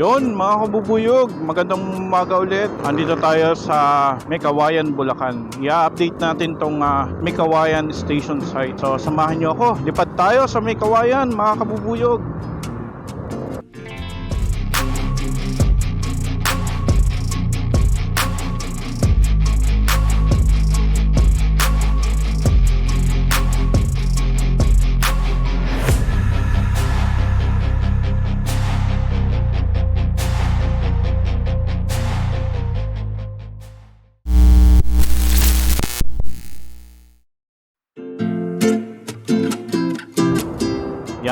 Yun, mga kabubuyog, magandang umaga ulit. Andito tayo sa Mekawayan, Bulacan. I-update natin tong uh, Mekawayan Station site. So, samahan nyo ako. Lipad tayo sa Mekawayan, mga kabubuyog.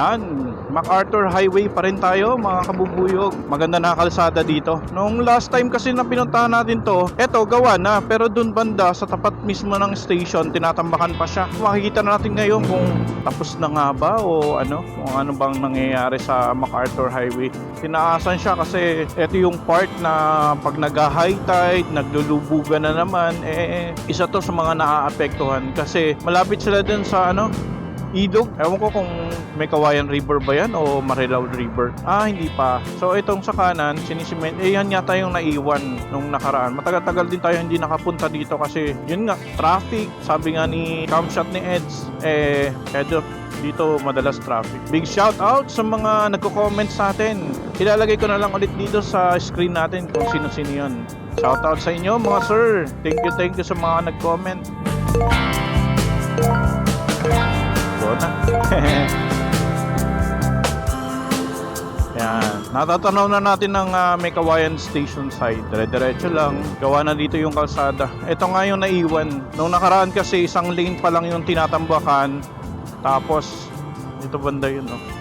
Yan, MacArthur Highway pa rin tayo mga kabubuyog. Maganda na kalsada dito. Nung last time kasi na pinuntahan natin to, eto gawa na. Pero dun banda sa tapat mismo ng station, tinatambakan pa siya. Makikita na natin ngayon kung tapos na nga ba o ano, kung ano bang nangyayari sa MacArthur Highway. Tinaasan siya kasi eto yung part na pag nag-high tide, naglulubugan na naman, eh isa to sa mga naaapektuhan kasi malapit sila dun sa ano, Idog. Ewan ko kung may Kawayan River ba yan o Marilao River. Ah, hindi pa. So, itong sa kanan, sinisiment, eh yan yata yung naiwan nung nakaraan. Matagal-tagal din tayo hindi nakapunta dito kasi yun nga, traffic. Sabi nga ni Camshot ni Eds, eh, edo, dito madalas traffic. Big shout out sa mga nagko-comment sa atin. Ilalagay ko na lang ulit dito sa screen natin kung sino-sino yun. Shout out sa inyo mga sir. Thank you, thank you sa mga nag-comment. Yan. Natatanaw na natin ng uh, Mekawayan Station side. Dire-diretso lang. Gawa na dito yung kalsada. Ito nga yung naiwan. Nung nakaraan kasi isang lane pa lang yung tinatambakan. Tapos, dito banda yun, no?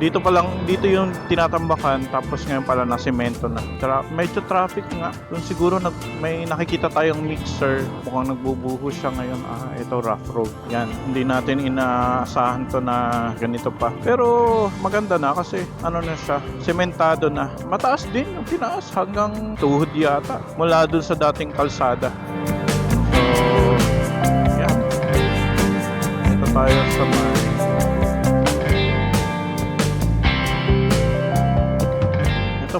Dito pa lang, dito yung tinatambakan. Tapos ngayon pala na semento na. Tra- medyo traffic nga. Doon siguro nag, may nakikita tayong mixer. Mukhang nagbubuhos siya ngayon. Ah, ito rough road. Yan. Hindi natin inaasahan to na ganito pa. Pero maganda na kasi ano na siya. Sementado na. Mataas din yung tinaas hanggang tuhod yata. Mula doon sa dating kalsada. So, yan. Ito tayo sa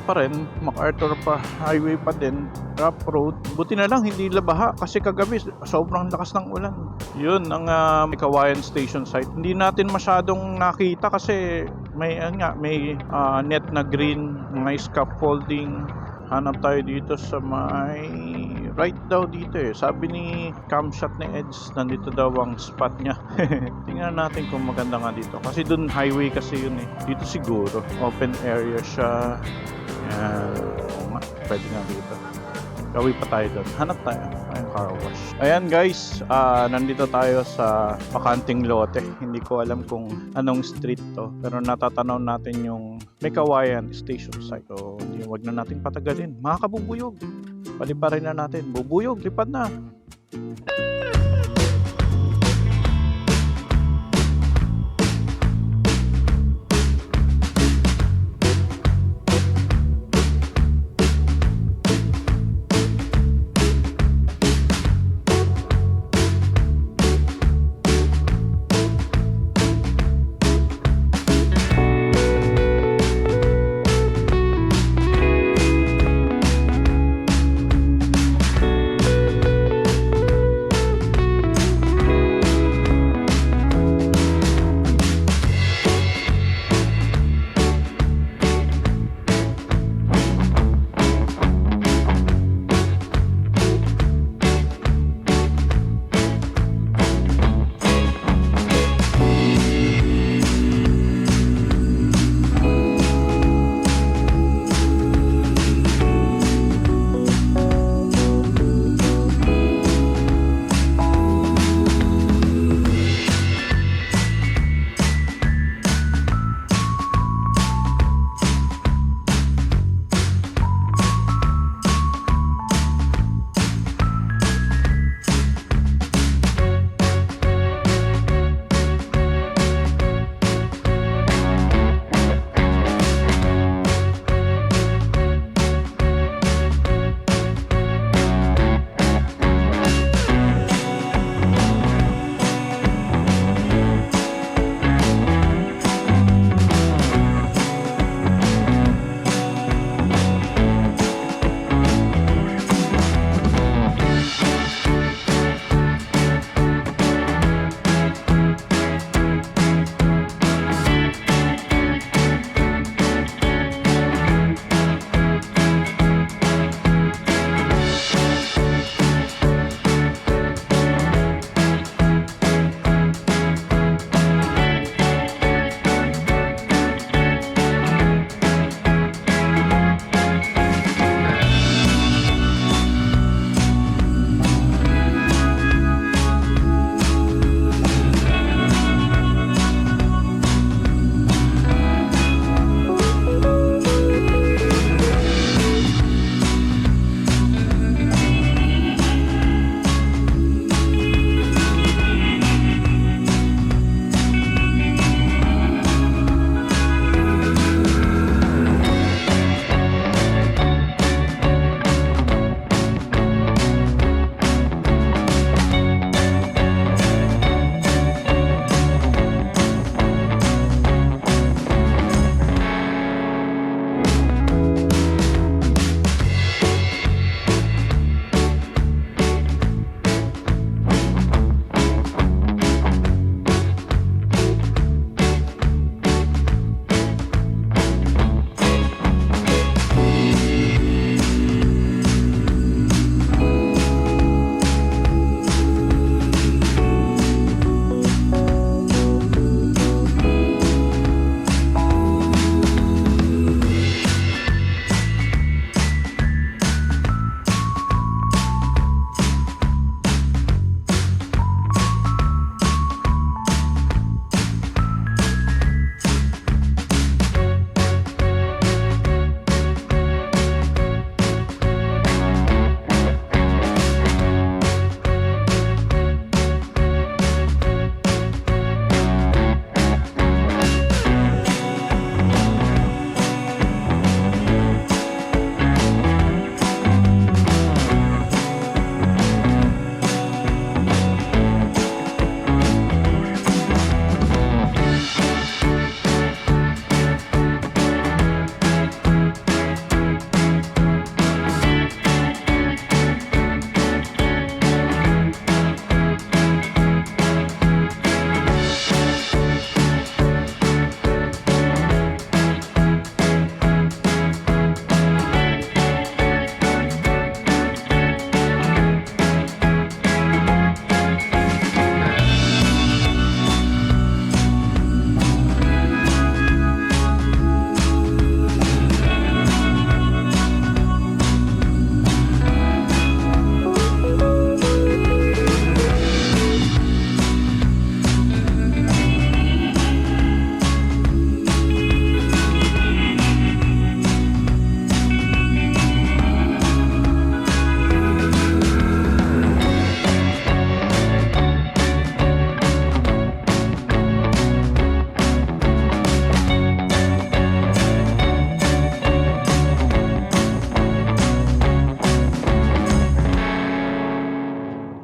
mga pa rin, MacArthur pa, highway pa din, rough road. Buti na lang hindi labaha kasi kagabi sobrang lakas ng ulan. Yun ang uh, Kawayan Station site. Hindi natin masyadong nakita kasi may ano nga, may uh, net na green, may scaffolding. Hanap tayo dito sa may right daw dito eh. Sabi ni camshot ni Eds, nandito daw ang spot niya. Tingnan natin kung maganda nga dito. Kasi dun highway kasi yun eh. Dito siguro. Open area siya. Nga. Pwede nga dito. Gawin pa tayo doon. Hanap tayo. Ayun, car wash. Ayan guys, ah, nandito tayo sa pakanting lote. Hindi ko alam kung anong street to. Pero natatanaw natin yung Mekawayan Station site. So, wag na natin patagalin. Mga kabubuyog. Paliparin na natin. Bubuyog, lipad na.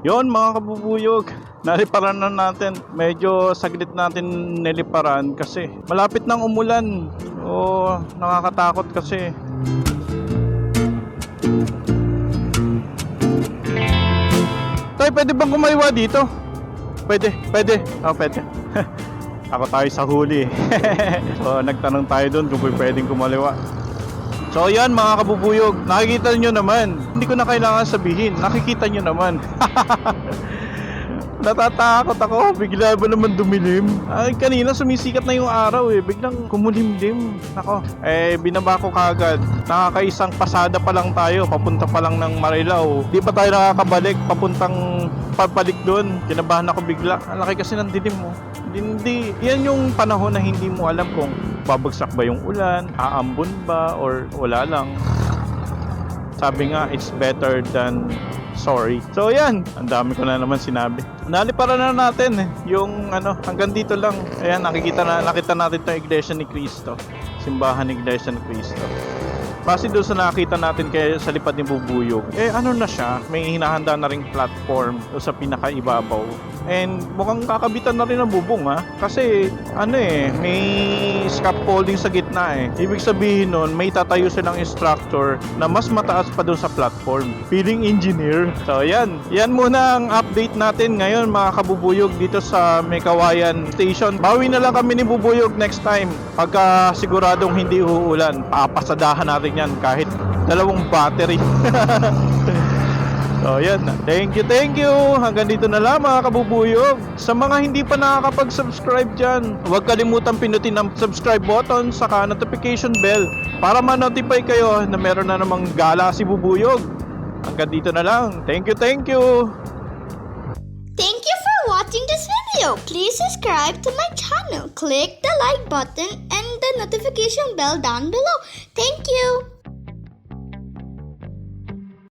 Yon mga kabubuyog, naliparan na natin. Medyo saglit natin niliparan kasi malapit nang umulan. O nakakatakot kasi. Tay, pwede bang kumaliwa dito? Pwede, pwede. Oh, pwede. Ako tayo sa huli. so, nagtanong tayo doon kung pwedeng kumaliwa. So yan mga kabubuyog, nakikita nyo naman. Hindi ko na kailangan sabihin, nakikita nyo naman. Natatakot ako, bigla ba naman dumilim? Ay, kanina sumisikat na yung araw eh, biglang kumulimlim. Nako, eh binaba ko kagad. Nakakaisang pasada pa lang tayo, papunta pa lang ng Marilao. Di pa tayo nakakabalik, papuntang papalik doon. Kinabahan ako bigla. Ang laki kasi ng dilim mo. Hindi, yan yung panahon na hindi mo alam kung babagsak ba yung ulan, aambon ba, or wala lang. Sabi nga, it's better than sorry. So yan, ang dami ko na naman sinabi. Naliparan na natin eh, yung ano, hanggang dito lang. Ayan, nakikita na, nakita natin itong Iglesia ni Cristo. Simbahan ni Iglesia ni Cristo. Base doon sa nakita natin kay sa lipad ni Bubuyog, eh ano na siya, may hinahanda na ring platform sa pinakaibabaw. And mukhang kakabitan na rin ang bubong ha. Kasi ano eh, may scaffolding sa gitna eh. Ibig sabihin nun, may tatayo silang instructor na mas mataas pa doon sa platform. Feeling engineer. So yan, yan muna ang update natin ngayon mga kabubuyog dito sa Mekawayan Station. Bawi na lang kami ni Bubuyog next time. Pagka siguradong hindi uulan, papasadahan natin yan kahit dalawang battery. So, yan. Thank you, thank you. Hanggang dito na lang mga kabubuyog. Sa mga hindi pa nakakapag-subscribe dyan, huwag kalimutan pinutin ang subscribe button saka notification bell para ma-notify kayo na meron na namang gala si bubuyog. Hanggang dito na lang. Thank you, thank you. Thank you for watching this video. Please subscribe to my channel. Click the like button and the notification bell down below. Thank you.